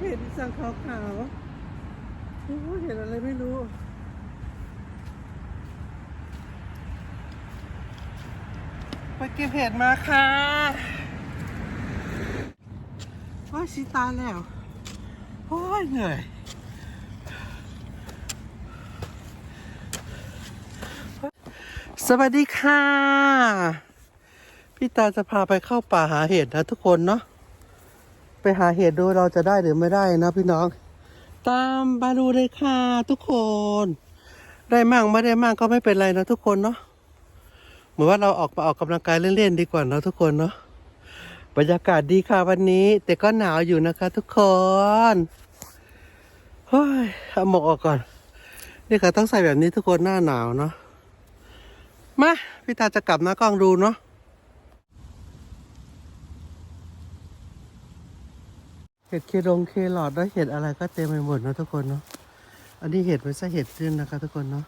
เห็นสังขาวขาวเห็นอะไรไม่รู้ไปเก็บเห็ดมาค่ะว้ายสีตาแล้วโอ้ยเหนื่อยสวัสดีค่ะ พี่ตาจะพาไปเข้าป่าหาเห็ดนะทุกคนเนาะ ไปหาเห็ดดูเราจะได้หรือไม่ได้นะพี่น้อง ตามมาดูเลยค่ะทุกคน ได้มั่งไม่ได้มั่งก็ไม่เป็นไรนะทุกคนเนาะเหมือนว่าเราออกมาออกกำลังกายเล่นๆดีกว่าเนาะทุกคนเนาะบรรยากาศดีค่ะวันนี้ แต่ก็หนาวอยู่นะคะทุกคนเฮ้ยเอาหมวกออกก่อน นี่ค่ะต้องใส่แบบนี้ทุกคนหน้าหนาวเนาะมาพี่ตาจะกลับนะกล้องดูเนาะ เห็ดเคดงเคหลอดแล้วเห็ดอะไรก็เต็มไปหมดนะทุกคนเนาะ อันนี้เห็ดไม่ใช่เห็ดขึ้นนะคะทุกคนเนาะ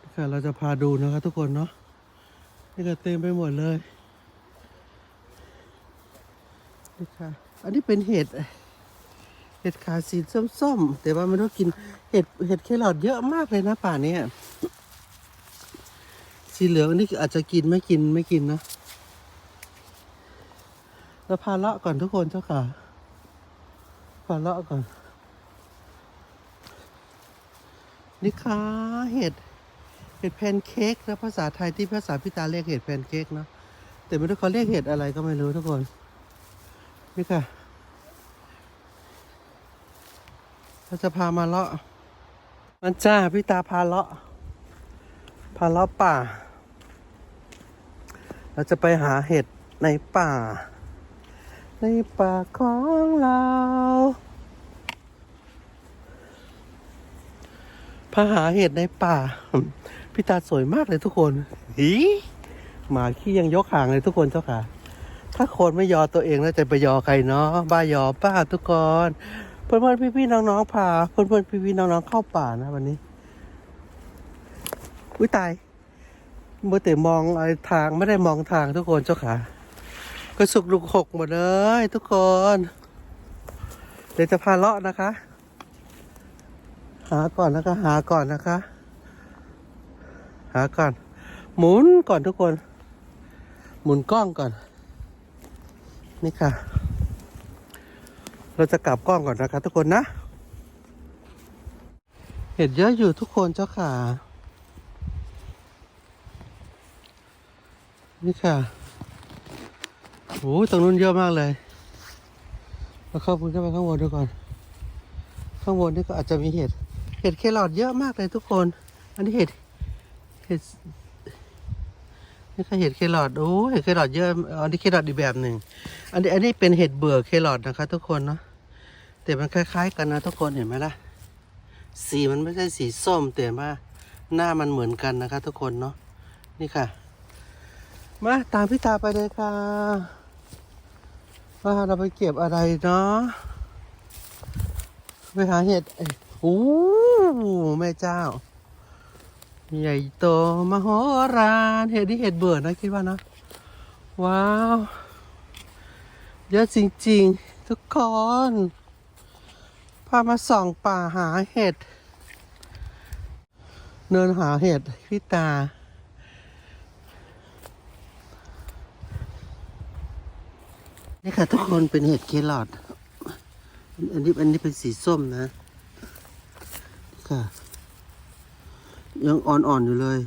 นี่ค่ะเราจะพาดูนะคะทุกคนเนาะ นี่ก็เต็มไปหมดเลย นี่ค่ะ อันนี้เป็นเห็ดเห็ดขาสีส้มๆ แต่ว่ามันต้กินเห็ดเห็ดเคหลอดเยอะมากเลยนะป่าเนี้ยสีเหลืองอันนี้อาจจะกินไม่กินไม่กินนะ เราพาเลาะก่อนทุกคนเจ้าค่ะพาเลาะก่อน นี่ค่ะเห็ด เห็ดแพนเค้กนะภาษาไทยที่ภาษาพิตาเรียกเห็ดแพนเค้กเนาะแต่ไม่รู้เขาเรียกเห็ดอะไรก็ไม่รู้ทุกคน นี่ค่ะ เราจะพามาเลาะ มันจ้าพี่ตาพาเลาะ พาเลาะป่า เราจะไปหาเห็ดในป่า ในป่าของเราพาหาเห็ดในป่า พี่ตาสวยมากเลยทุกคนหีหมาขี้ยังยกหางเลยทุกคนเจ้าค่ะ ถ้าคนไม่ยอตัวเองแล้วจะไปยอใครเนาะบ้ายอป้าทุกคนเพื่อนเพื่อนพี่พี่ๆน้องพาเพื่อนเพื่อนพี่พี่ๆน้องเข้าป่านะวันนี้อุ้ยตายเมื่อแต่มองอะไรทางไม่ได้มองทางทุกคนเจ้าค่ะ กระสุกลุกหกหมดเลยทุกคน เดี๋ยวจะพาเลาะนะคะ หาก่อนนะคะ หาก่อนนะคะ หาก่อน หมุนก่อนทุกคน หมุนกล้องก่อน นี่ค่ะ เราจะกลับกล้องก่อนนะคะ ทุกคนนะ เห็ดเยอะอยู่ทุกคนเจ้าค่ะ นี่ค่ะ โอ้ตรงนู้นเยอะมากเลยเราเข้าพุ่งขึ้นไปข้างบนดูก่อน ข้างบนนี่ก็อาจจะมีเห็ด เห็ดเครอทเยอะมากเลยทุกคน อันนี้เห็ด เห็ด นี่ก็เห็ดเครอท โอ้เห็ดเครอทเยอะ อันนี้เครอทอีกแบบหนึ่ง อันนี้ อันนี้เป็นเห็ดเบื่อเครอทนะคะ ทุกคนเนาะ แต่มันคล้าย ๆ กันนะทุกคนเห็นไหมล่ะ สีมันไม่ใช่สีส้มแต่ว่าหน้ามันเหมือนกันนะคะ ทุกคนเนาะ นี่ค่ะ มาตามพี่ตาไปเลยค่ะ ว่าเราไปเก็บอะไรเนาะไปหาเห็ดเอ้ยโอ้แม่เจ้า ใหญ่โตมโหฬารเห็ดนี่เห็ดเบื่อนะคิดว่านะ ว้าวเยอะจริง ๆ ทุกคนพามาส่องป่าหาเห็ด เนินหาเห็ดพี่ตา นี่ค่ะ ทุกคนเป็นเห็ดเครอทอันนี้อันนี้เป็นสีส้มนะนี่ค่ะ ยังอ่อนๆอยู่เลย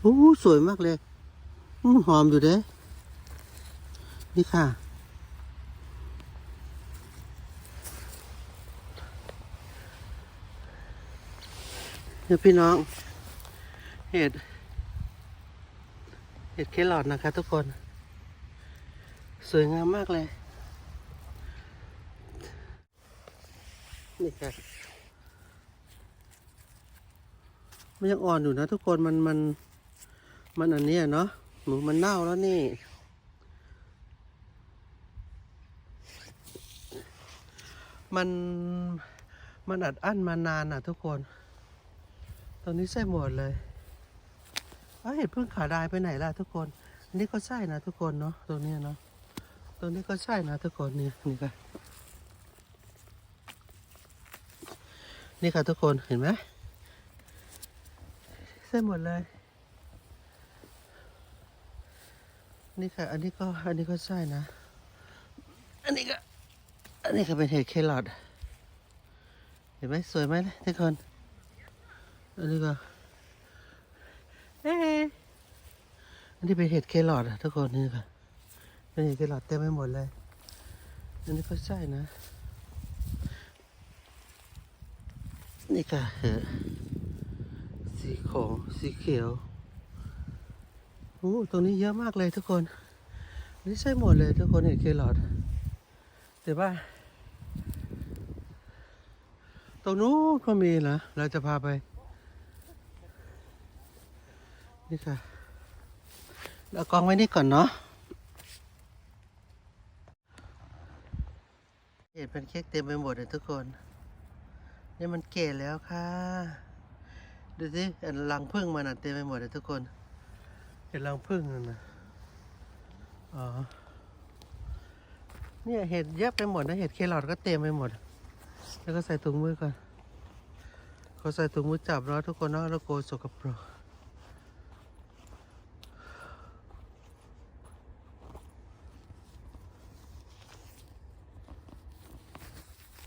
โอ้สวยมากเลยอหอมอยู่เด้นี่ค่ะเนี่ยวพี่น้องเห็ด เห็ดเครอทนะคะทุกคน สวยงามมากเลย นี่ค่ะมันยังอ่อนอยู่นะทุกคนมันมันมันอันนี้เนาะหนูมันเน่าแล้วนี่ มันมันอัดอั้นมานานอะทุกคน ตอนนี้ใส่หมดเลย เอ้ยเห็ดพึ่งขาดายไปไหนล่ะทุกคน อันนี้ก็ใช่นะทุกคนเนาะตรงเนี้เนาะตรงนี้ก็ใช่นะทุกคนนี่นี่ค่ะนี่ค่ะทุกคนเห็นไหมใช่หมดเลย นี่ค่ะ อันนี้ก็อันนี้ก็ใช่นะ อันนี้ก็อันนี้ก็เป็นเห็ดเครอทเห็นไหมสวยไหมทุกคน อันนี้ก็ เอ๊ะอันนี้เป็นเห็ดเครอทอะทุกคนนี่ค่ะ เป็นเห็ดเครอทเต็มไปหมดเลย อันนี้ก็ใช่นะ นี่ค่ะเห็ดสีของสีเขียวโอ้ตรงนี้เยอะมากเลยทุกคน นี่ใช่หมดเลยทุกคนเห็ดเครอทแต่ว่าตรงนู้นก็มีนะเราจะพาไป นี่ค่ะเรากองไว้นี่ก่อนเนาะเห็ดเป็นเค้กเต็มไปหมดเลยทุกคน นี่มันเก่แล้วค่ะ ดูสิเห็นรังผึ้งมันอะเต็มไปหมดเลยทุกคน เห็นรังผึ้งนั่นนะอ๋อ เนี่ยเห็ดเยอะไปหมดนะเห็ดเครอทก็เต็มไปหมด แล้วก็ใส่ถุงมือก่อนเขาใส่ถุงมือจับเนาะทุกคนเนาะแล้วโกยสกปรก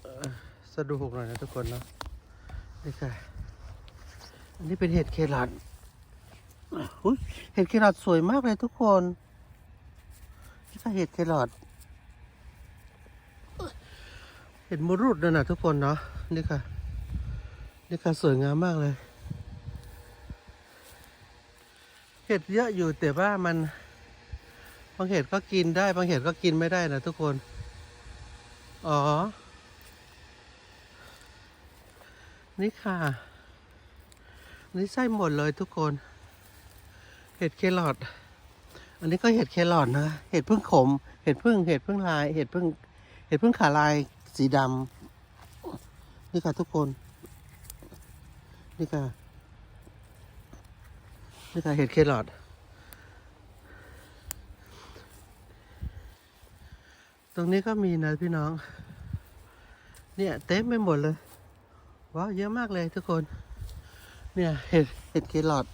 เอ่อ สะดวกหน่อยนะทุกคนเนาะนี่ค่ะ อันนี้เป็นเห็ดเครอทอุ๊ยเห็ดเครอทสวยมากเลยทุกคนนี่ค่ะเห็ดเครอทเห็นมรุดนั่นนะทุกคนเนาะนี่ค่ะ นี่ค่ะสวยงามมากเลย เห็ดเยอะอยู่แต่ว่ามัน บางเห็ดก็กินได้ บางเห็ดก็กินไม่ได้นะทุกคน อ๋อ นี่ค่ะนี่ใช่หมดเลยทุกคน เห็ดเครอทอันนี้ก็เห็ดเครอทนะ เห็ดพึ่งขม เห็ดพึ่ง เห็ดพึ่งลาย เห็ดพึ่ง เห็ดพึ่งขาลายสีดำนี่ค่ะทุกคน นี่ค่ะ นี่ค่ะเห็ดเครอทตรงนี้ก็มีนะพี่น้อง เนี่ยเต็มไปหมดเลย ว้าวเยอะมากเลยทุกคน เนี่ยเห็ดเห็ดเครอท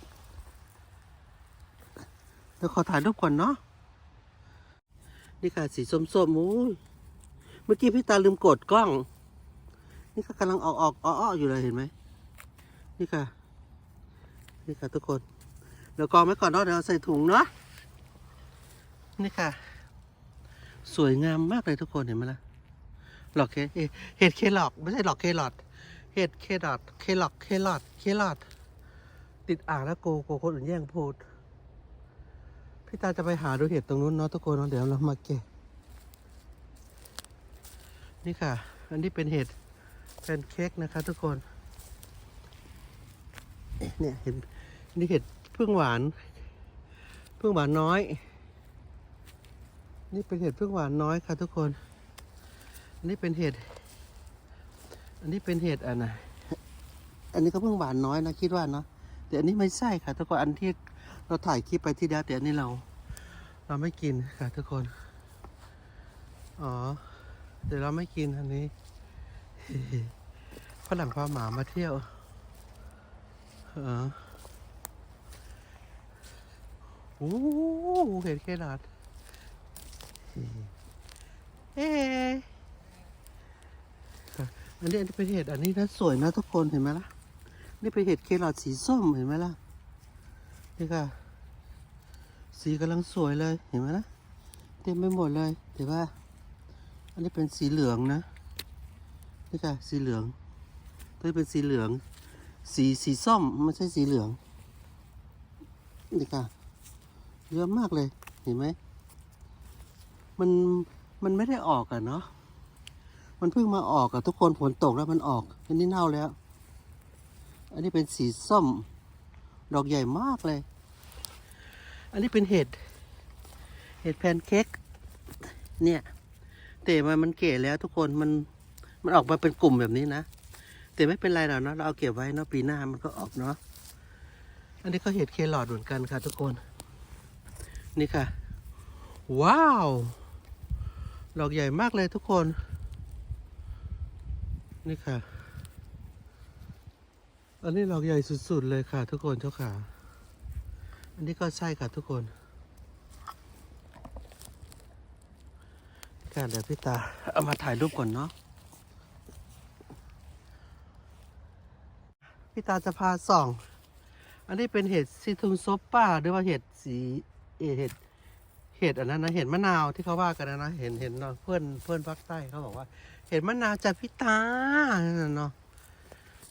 เดี๋ยวขอถ่ายรูปก่อนเนาะนี่ค่ะสีส้มๆมูยเมื่อกี้พี่ตาลืมกดกล้อง นี่ค่ะกำลังออกออกอ้อๆอยู่เลยเห็นไหมนี่ค่ะ นี่ค่ะทุกคน เดี๋ยวกองไว้ก่อนเนาะเดี๋ยวใส่ถุงเนาะนี่ค่ะ สวยงามมากเลยทุกคนเห็นไหมล่ะหลอกเคเอ้ยเห็ดเคหลอกไม่ใช่หลอกเคหลอด เห็ดเคหลอดเคลอกเคลอดเคลอดติดอ่างแล้วโกโกคนอื่นแย่งพูด พี่ตาจะไปหาดูเห็ดตรงนู้นเนาะทุกคนเนาะเดี๋ยวเรามาเก็บนี่ค่ะ อันนี้เป็นเห็ดแพนเค้กนะคะ ทุกคน เนี่ยเห็นนี่เห็ดพึ่งหวาน พึ่งหวานน้อย นี่เป็นเห็ดพึ่งหวานน้อยค่ะ ทุกคน อันนี้เป็นเห็ด อันนี้เป็นเห็ดอันไนะอันนี้ก็เพึ่งหวานน้อยนะคิดว่าเนาะแต่อันนี้ไม่ใช่ค่ะ ทุกคนอันที่เราถ่ายคลิปไปที่แล้วแต่อันนี้เรา เราไม่กินค่ะ ทุกคน อ๋อเดี๋ยวเราไม่กินอันนี้ฝรั่งพาหมามาเที่ยวเออโอ้โหเห็นแค่นาดเอ๊ อันนี้เป็นเห็ดอันนี้นะสวยนะทุกคนเห็นไหมล่ะ นี่เป็นเห็ดเครอทสีส้มเห็นไหมล่ะ นี่ค่ะ สีกำลังสวยเลยเห็นไหมล่ะ เต็มไปหมดเลยแต่ว่าอันนี้เป็นสีเหลืองนะ นี่ค่ะ สีเหลืองตัวนี้เป็นสีเหลือง สีสีส้มไม่ใช่สีเหลือง นี่ค่ะ เยอะมากเลยเห็นไหม มันมันไม่ได้ออกอะเนาะ มันเพิ่งมาออกอะทุกคนฝนตกแล้วมันออก อันนี้เน่าแล้ว อันนี้เป็นสีส้ม ดอกใหญ่มากเลย อันนี้เป็นเห็ด เห็ดแพนเค้ก เนี่ย แต่มันมันเก๋แล้วทุกคน มัน มันออกมาเป็นกลุ่มแบบนี้นะ แต่ไม่เป็นไรหรอกเนาะ เราเอาเก็บไว้เนาะปีหน้ามันก็ออกเนาะ อันนี้ก็เห็ดเครอทเหมือนกันค่ะ ทุกคน นี่ค่ะ ว้าว ดอกใหญ่มากเลยทุกคน นี่ค่ะ อันนี้ดอกใหญ่สุดๆเลยค่ะ ทุกคนเจ้าค่ะ อันนี้ก็ใช่ค่ะทุกคนค่ะเดี๋ยวพี่ตา เอามาถ่ายรูปก่อนเนาะ พี่ตาจะพาส่อง อันนี้เป็นเห็ดซีทุมซบป้าหรือว่าเห็ดสีเห็ดเห็ดอันนั้นนะเห็ดมะนาวที่เขาว่ากันนะนะเห็นเห็นเนาะเพื่อนเพื่อนภาคใต้เขาบอกว่า ห็ดมะนาวจากพี่ตาเนาะ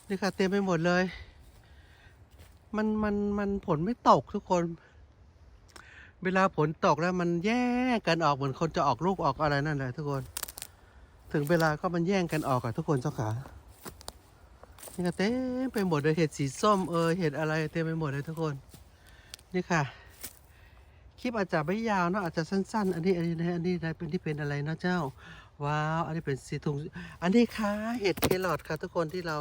นี่ค่ะเต็มไปหมดเลย มันมันมันผลไม่ตกทุกคน เวลาผลตกแล้วมันแย่งกันออกเหมือนคนจะออกลูกออกอะไรนั่นแหละทุกคน ถึงเวลาก็มันแย่งกันออกอะทุกคนเจ้าขานี่ก็เต็มไปหมดเลยเห็ดสีส้มเออเห็ดอะไรเต็มไปหมดเลยทุกคน นี่ค่ะ คลิปอาจจะไม่ยาวเนอะอาจจะสั้น ๆ อันนี้อันนี้นะอันนี้นะไรเป็นที่เป็นอะไรนะเจ้า ว้าว อันนี้เป็นสีทุงอันนี้ค่ะเห็ดเครอทค่ะทุกคนที่เรา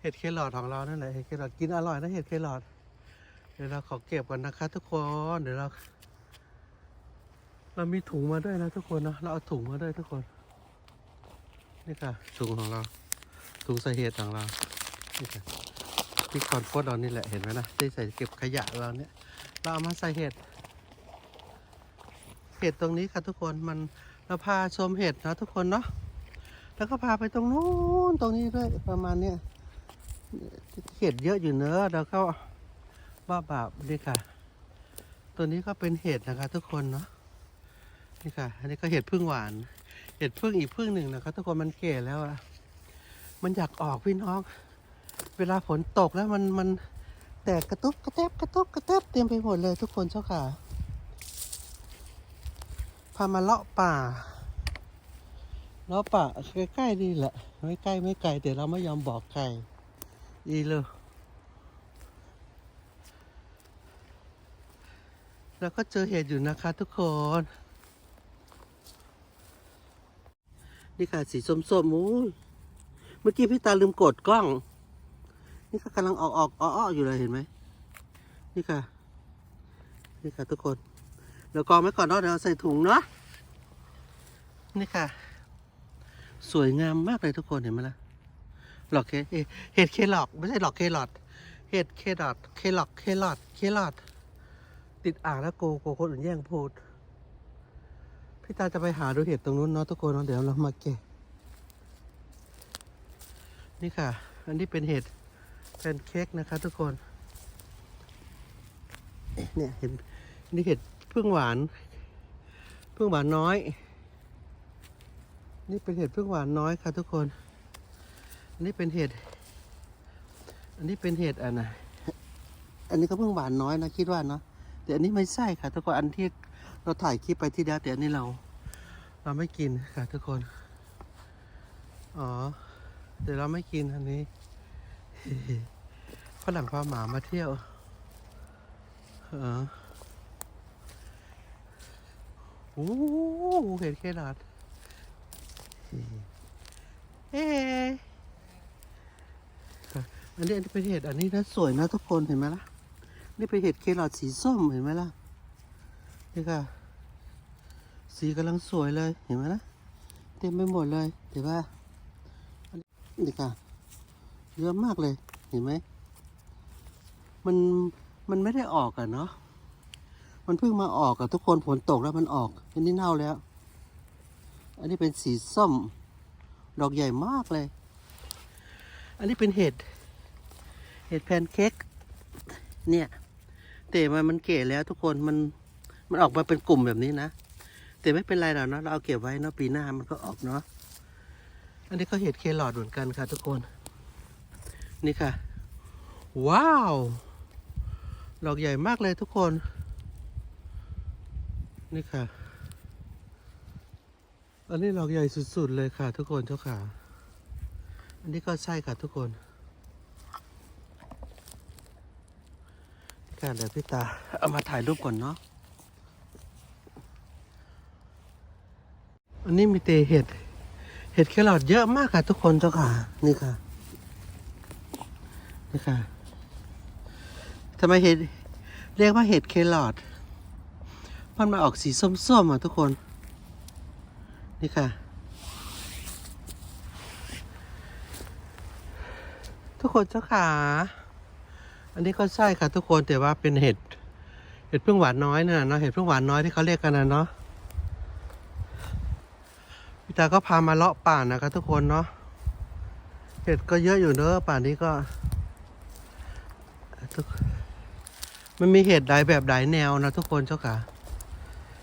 เห็ดเครอทของเรานั่นแหละเห็ดเครอทกินอร่อยนะเห็ดเครอทเดี๋ยวเราขอเก็บก่อนนะคะ ทุกคนเดี๋ยวเรา เรามีถุงมาด้วยนะทุกคนนะเราเอาถุงมาด้วยทุกคนนี่ค่ะถุงของเราถุงใส่เห็ดของเรานี่ค่ะที่คอนโฟดเรานี่แหละเห็นไหมนะที่ใส่เก็บขยะเราเนี่ยเราเอามาใส่เห็ดเห็ดตรงนี้ค่ะทุกคนมัน เราพาชมเห็ดนะทุกคนเนาะแล้วก็พาไปตรงนู้นตรงนี้ด้วยประมาณเนี้ยเห็ดเยอะอยู่เนอะแล้วก็บ้าบาปนี่ค่ะ ตัวนี้ก็เป็นเห็ดนะคะ ทุกคนเนาะนี่ค่ะ อันนี้ก็เห็ดพึ่งหวาน เห็ดพึ่งอีกพึ่งหนึ่งนะคะทุกคนมันแก่แล้วอะมันอยากออกพี่น้อง เวลาฝนตกแล้วมันมันแตกกระตุบกระแทบกระตุบกระแทบเต็มไปหมดเลยทุกคนเจ้าค่ะามาเลาะป่า เลาะป่าใกล้ๆนี่แหละ ไม่ใกล้ไม่ไกลแต่เราไม่ยอมบอกใครดีเลยแล้วก็เจอเห็ดอยู่นะคะทุกคน นี่ค่ะสีส้มๆมูยเมื่อกี้พี่ตาลืมกดกล้อง นี่ก็กำลังออกออกอ้ออยู่เลยเห็นไหม นี่ค่ะ นี่ค่ะทุกคน เดี๋ยวกองไว้ก่อนเนาะเดี๋ยวเอาใส่ถุงเนาะนี่ค่ะ สวยงามมากเลยทุกคนเห็นไหมล่ะหลอกเคเห็ดเคหลอกไม่ใช่หลอกเคหลอดเห็ดเคดอดเคหลอกเคหลอดเคหลอด ติดอ่างแล้วโกโกคนอื่นแย่งพูด พี่ตาจะไปหาดูเห็ดตรงนู้นเนาะทุกคนเนาะเดี๋ยวเรามาเก็บนี่ค่ะ อันนี้เป็นเห็ดเป็นเค้กนะคะทุกคน เนี่ยเห็นนี่เห็ด พึ่งหวาน พึ่งหวานน้อย นี่เป็นเห็ดพึ่งหวานน้อยค่ะทุกคน อันนี้เป็นเห็ด อันนี้เป็นเห็ดอันไหนะอันนี้ก็พึ่งหวานน้อยนะคิดว่าเนาะ แต่อันนี้ไม่ใช่ค่ะทุกคน อันที่เราถ่ายคลิปไปที่แล้วแต่อันนี้เรา เราไม่กินค่ะทุกคน อ๋อ แต่เราไม่กินอันนี้ฝรั่งพาหมามาเที่ยว เออ โอ้เห็นแค่นั้นเอ๊อันนี้อันนี้เป็นเห็ดอันนี้นะสวยนะทุกคนเห็นไหมล่ะ นี่เป็นเห็ดเครอทสีส้มเห็นไหมล่ะ นี่ค่ะ สีกำลังสวยเลยเห็นไหมล่ะ เต็มไปหมดเลยเห็นป่ะนี่ค่ะ เยอะมากเลยเห็นไหม มันมันไม่ได้ออกอะเนาะ มันเพิ่งมาออกอะทุกคนฝนตกแล้วมันออก อันนี้เน่าแล้ว อันนี้เป็นสีส้ม ดอกใหญ่มากเลย อันนี้เป็นเห็ด เห็ดแพนเค้ก เนี่ย แต่มันมันเก๋แล้วทุกคน มัน มันออกมาเป็นกลุ่มแบบนี้นะ แต่ไม่เป็นไรหรอกเนาะ เราเอาเก็บไว้เนาะปีหน้ามันก็ออกเนาะ อันนี้ก็เห็ดเครอทเหมือนกันค่ะ ทุกคน นี่ค่ะ ว้าว ดอกใหญ่มากเลยทุกคน นี่ค่ะ อันนี้ดอกใหญ่สุดๆเลยค่ะ ทุกคนเจ้าค่ะ อันนี้ก็ใช่ค่ะทุกคน ค่ะเดี๋ยวพี่ตา เอามาถ่ายรูปก่อนเนาะ อันนี้มีเตเห็ด เห็ดแครอทเยอะมากค่ะทุกคนเจ้าค่ะ นี่ค่ะ นี่ค่ะทำไมเห็ด เรียกว่าเห็ดเคลอด มันมาออกสีส้มๆอะทุกคน นี่ค่ะ ทุกคนเจ้าขา อันนี้ก็ใช่ค่ะทุกคนแต่ว่าเป็นเห็ด เห็ดพึ่งหวานน้อยน่ะเนาะเห็ดพึ่งหวานน้อยที่เขาเรียกกันนะเนาะพี่ตาก็พามาเลาะป่านะคะทุกคนเนาะเห็ดก็เยอะอยู่เนอะป่านนี้ก็มันมีเห็ดหลายแบบหลายแนวนะทุกคนเจ้าค่ะ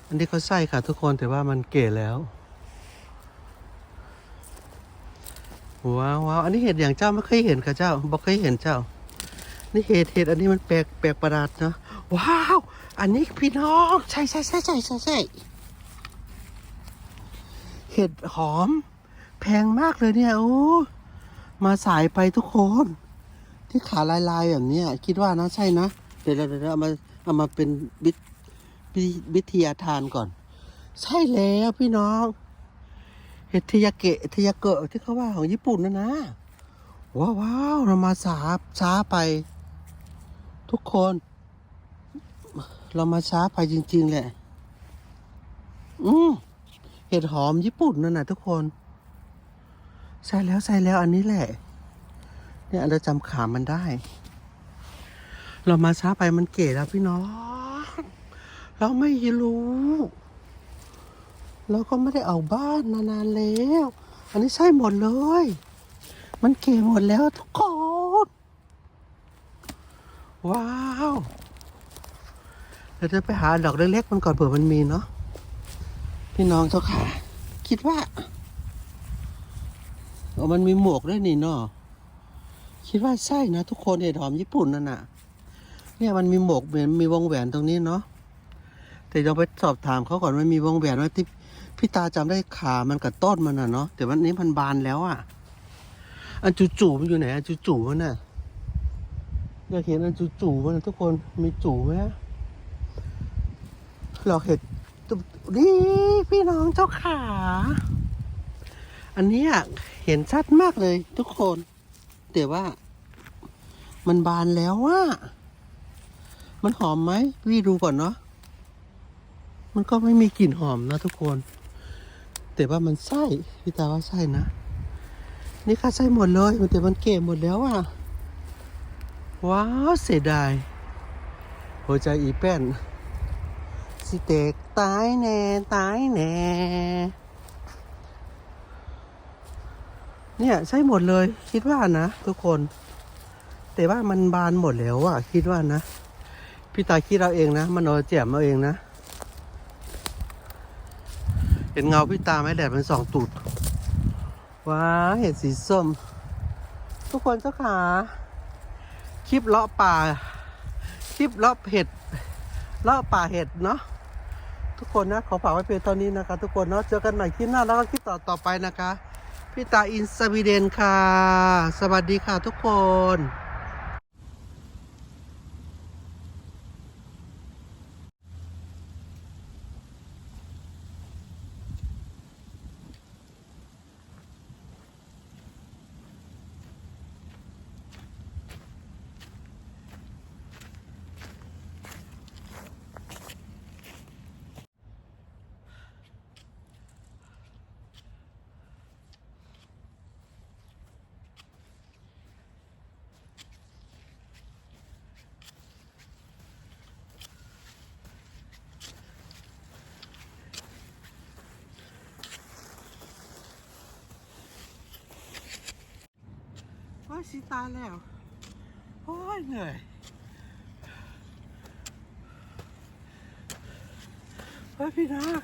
อันนี้ก็ใช่ค่ะทุกคนแต่ว่ามันเก๋แล้วว้าวว้าวอันนี้เห็ดอย่างเจ้าไม่เคยเห็นค่ะเจ้าบอกเคยเห็นเจ้า นี่เห็ดเห็ดอันนี้มันแปลกแปลกประหลาดเนาะว้าว อันนี้พี่น้องใช่ใช่ใช่ใช่ใช่ใช่เห็ดหอม แพงมากเลยเนี่ยโอ้มาสายไปทุกคน ที่ขาลายๆแบบนี้คิดว่านะใช่นะเดี๋ยวเดี๋ยวเดี๋ยวเอามาเอามาเป็นวิท วิทยาทานก่อน ใช่แล้วพี่น้อง เห็ดทยาเกะเทยาเกะที่เขาว่าของญี่ปุ่นนะนะ ว้าววาวเรามาสาช้าไป ทุกคน เรามาช้าไปจริง ๆ แหละ อืมเห็ดหอมญี่ปุ่นนั่นนะทุกคน ใช่แล้วใช่แล้วอันนี้แหละ เนี่ยเราจำขามันได้ เรามาช้าไปมันเก๋แล้วพี่น้อง เราไม่รู้ เราก็ไม่ได้เอาบ้านนานๆแล้ว อันนี้ใช่หมดเลย มันเก๋หมดแล้วทุกคน ว้าวเราจะไปหาดอกเล็กๆมันก่อนเผื่อมันมีเนาะพี่น้องเจ้าค่ะ คิดว่าโอ้มันมีหมวกด้วยนี่เนาะคิดว่าใช่นะทุกคนเห็ดหอมญี่ปุ่นนั่นน่ะ เนี่ยมันมีหมวกเหมือนมีวงแหวนตรงนี้เนาะ แต่เราไปสอบถามเขาก่อนว่ามีวงแหวนว่าที่พี่ตาจำได้ขามันกับต้นมันน่ะเนาะแต่วันนี้มันบานแล้วอะ อันจู่ๆมันอยู่ไหนอันจู่ๆมันน่ะอยากเห็นอันจู่ๆมันทุกคนมีจู่ไหมหลอกเห็ดตุ๊บนี่พี่น้องเจ้าขา อันนี้เห็นชัดมากเลยทุกคน แต่ว่า มันบานแล้วว่ามันหอมไหมวี่ดูก่อนเนาะ มันก็ไม่มีกลิ่นหอมนะทุกคน แต่ว่ามันใช่พี่ตาว่าใช่นะ นี่ค่ะใช่หมดเลยแต่มันเก็บหมดแล้วอะ ว้าวเสียดาย หัวใจอีแป้นสิเตกตายแน่ตายแน่เนี่ยใช่หมดเลยคิดว่านะ ทุกคน แต่ว่ามันบานหมดแล้วอะคิดว่านะ พี่ตาคิดเราเองนะ มันเอาแจ่มเอาเองนะ เห็นเงาพี่ตาไหมแดดมันสองตูด ว้าเห็ดสีส้ม ทุกคนเจ้าขาคลิปเลาะป่า คลิปเลาะเห็ดเลาะป่าเห็ดเนาะทุกคนนะขอฝากไว้เพียงเท่านี้นะคะ ทุกคนเนาะเจอกันใหม่คลิปหน้าแล้วก็คลิปต่อต่อไปนะคะ พี่ตาอินสวีเดนค่ะ สวัสดีค่ะทุกคน ยสีตายแล้ว โอ้ยเหนื่อย เฮ้ยพี่น้อง